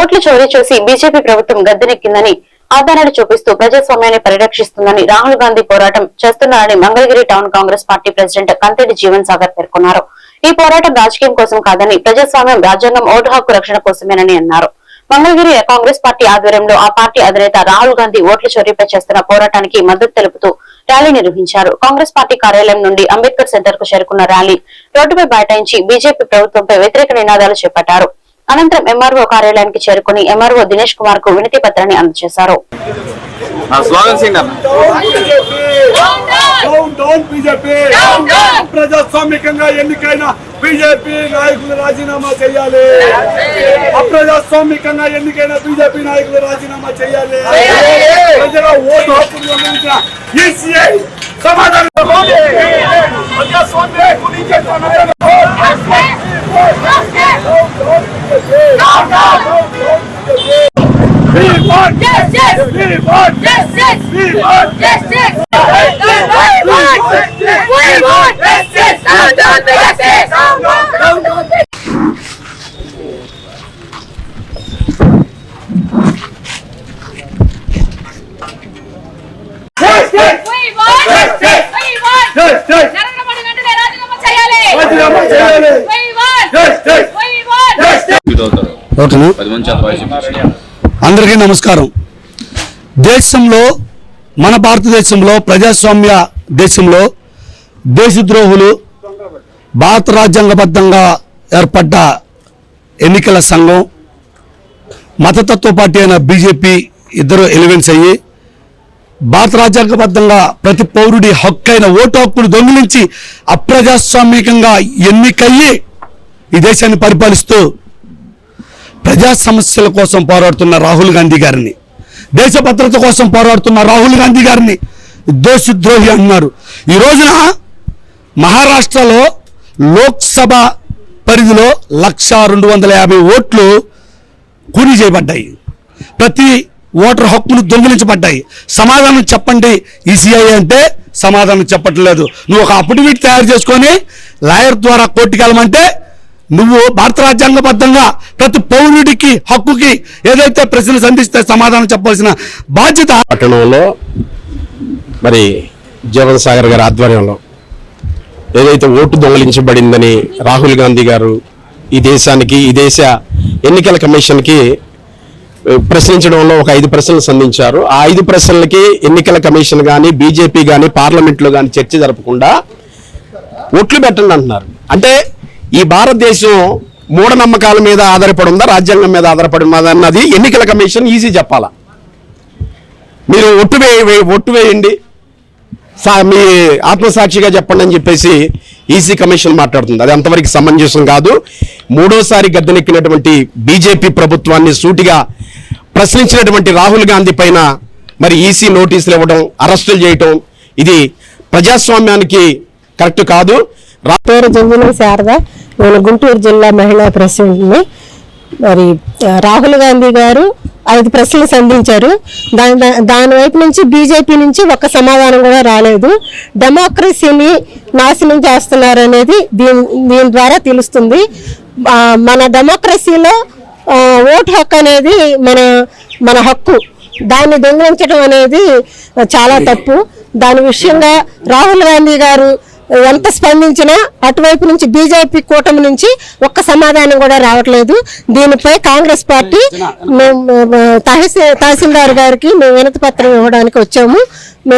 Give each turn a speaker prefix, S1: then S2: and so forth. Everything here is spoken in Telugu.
S1: ఓట్లు చోరీ చేసి బీజేపీ ప్రభుత్వం గద్దెనెక్కిందని ఆధారాలు చూపిస్తూ ప్రజాస్వామ్యాన్ని పరిరక్షిస్తుందని రాహుల్ గాంధీ పోరాటం చేస్తున్నారని Mangalagiri town Congress party president Kanthedi Jeevan Sagar పేర్కొన్నారు. ఈ పోరాటం రాజకీయం కోసం కాదని ప్రజాస్వామ్యం రాజ్యాంగం ఓటు హక్కు రక్షణ కోసమేనని అన్నారు. మంగళగిరి కాంగ్రెస్ పార్టీ ఆధ్వర్యంలో ఆ పార్టీ అధినేత రాహుల్ గాంధీ ఓట్ల చోరీపై చేస్తున్న పోరాటానికి మద్దతు తెలుపుతూ ర్యాలీ నిర్వహించారు. కాంగ్రెస్ పార్టీ కార్యాలయం నుండి అంబేద్కర్ సెంటర్కు చేరుకున్న ర్యాలీ రోడ్డుపై బైఠాయించి బీజేపీ ప్రభుత్వంపై వ్యతిరేక నినాదాలు చేపట్టారు. అనంతరం ఎంఆర్ఓ కార్యాలయానికి చేరుకుని ఎంఆర్ఓ దినేష్ కుమార్కు వినతి పత్రాన్ని అందజేశారు.
S2: ఆ స్లోగన్ సింగ్ అన్న.
S3: డౌన్ డౌన్ బీజేపీ అప్రజాస్వామికంగా ఎన్నికైన బీజేపీ నాయకులు రాజీనామా చేయాలి. అప్రజాస్వామికంగా ఎన్నికైన బీజేపీ నాయకులు రాజీనామా చేయాలి. ప్రజల ఓటు హక్కులు సమాధానం చెప్పాలి. ప్రజాస్వామ్య కుదించేటువంటి We want
S4: Yes, yes.
S3: We want
S4: Yes, yes.
S3: We want
S4: Yes, yes. We want. We want. Yes, yes. Down, down, yes, yes. Down, down.
S3: Justice!
S4: We want.
S3: Justice!
S4: We want.
S3: Justice!
S4: We want.
S3: Justice!
S4: We want.
S3: Justice!
S2: అవుతారు
S5: ఓకేనా
S2: పది మంది చేత వాయిస్ వినిపిస్తారు.
S5: అందరికీ నమస్కారం. దేశంలో మన భారతదేశంలో ప్రజాస్వామ్య దేశంలో దేశద్రోహులు భారత రాజ్యాంగబద్ధంగా ఏర్పడ్డ ఎన్నికల సంఘం మతతత్వ పార్టీ అయిన బీజేపీ ఇద్దరు ఎలివెన్స్ అయ్యి భారత రాజ్యాంగబద్ధంగా ప్రతి పౌరుడి హక్కు అయిన ఓటు హక్కును దొంగిలించి అప్రజాస్వామికంగా ఎన్నికయ్యి ఈ దేశాన్ని పరిపాలిస్తూ ప్రజా సమస్యల కోసం పోరాడుతున్న రాహుల్ గాంధీ గారిని దేశ భద్రత కోసం పోరాడుతున్న రాహుల్ గాంధీ గారిని దోషద్రోహి అన్నారు ఈ రోజున మహారాష్ట్రలో లోక్సభ పరిధిలో లక్ష రెండు వందల యాభై ఓట్లు కూలీ చేయబడ్డాయి. ప్రతి ఓటర్ హక్కును దొంగిలించబడ్డాయి. సమాధానం చెప్పండి ఈసీఐ అంటే సమాధానం చెప్పట్లేదు. నువ్వు ఒక అఫిడవిట్ తయారు చేసుకొని లాయర్ ద్వారా కోర్టుకి వెళ్ళమంటే నువ్వు భారత రాజ్యాంగబద్ధంగా ప్రతి పౌరుడికి హక్కుకి ఏదైతే ప్రశ్నలు సంధిస్తే సమాధానం చెప్పాల్సిన బాధ్యత
S6: పట్టణంలో మరి జీవన్ సాగర్ గారి ఆధ్వర్యంలో ఏదైతే ఓటు దొంగలించబడిందని రాహుల్ గాంధీ గారు ఈ దేశానికి ఈ దేశ ఎన్నికల కమిషన్కి ప్రశ్నించడంలో ఒక ఐదు ప్రశ్నలు సంధించారు. ఆ ఐదు ప్రశ్నలకి ఎన్నికల కమిషన్ కానీ బీజేపీ కానీ పార్లమెంట్లో కానీ చర్చ జరపకుండా ఓట్లు పెట్టండి అంటున్నారు. అంటే ఈ భారతదేశం మూఢనమ్మకాల మీద ఆధారపడి ఉందా? రాజ్యాంగం మీద ఆధారపడి ఉందా? అన్నది ఎన్నికల కమిషన్ ఈజీ చెప్పాలా? మీరు ఒట్టు వేయ ఒట్టు వేయండి. సా మీ ఆత్మసాక్షిగా చెప్పండి అని చెప్పేసి ఈసీ కమిషన్ మాట్లాడుతుంది. అది అంతవరకు సమంజసం కాదు. మూడోసారి గద్దెనెక్కినటువంటి బీజేపీ ప్రభుత్వాన్ని సూటిగా ప్రశ్నించినటువంటి రాహుల్ గాంధీ పైన మరి ఈసీ నోటీసులు ఇవ్వడం అరెస్టులు చేయటం ఇది ప్రజాస్వామ్యానికి కరెక్ట్ కాదు.
S7: పేరు జంజన శారద నేను గుంటూరు జిల్లా మహిళా ప్రెసిడెంట్ని. మరి రాహుల్ గాంధీ గారు ఐదు ప్రశ్నలు సంధించారు. దాని దా- దాని వైపు నుంచి బీజేపీ నుంచి ఒక్క సమాధానం కూడా రాలేదు. డెమోక్రసీని నాశనం చేస్తున్నారు అనేది దీని దీని ద్వారా తెలుస్తుంది. మన డెమోక్రసీలో ఓటు హక్కు అనేది మన మన హక్కు. దాన్ని దొంగిలించడం అనేది చాలా తప్పు. దాని విషయంగా రాహుల్ గాంధీ గారు ఎంత స్పందించినా అటువైపు నుంచి బీజేపీ కూటమి నుంచి ఒక్క సమాధానం కూడా రావట్లేదు. దీనిపై కాంగ్రెస్ పార్టీ మేము, మేము, తహసీ తహసీల్దార్ గారికి మేము వినతి పత్రం ఇవ్వడానికి వచ్చాము.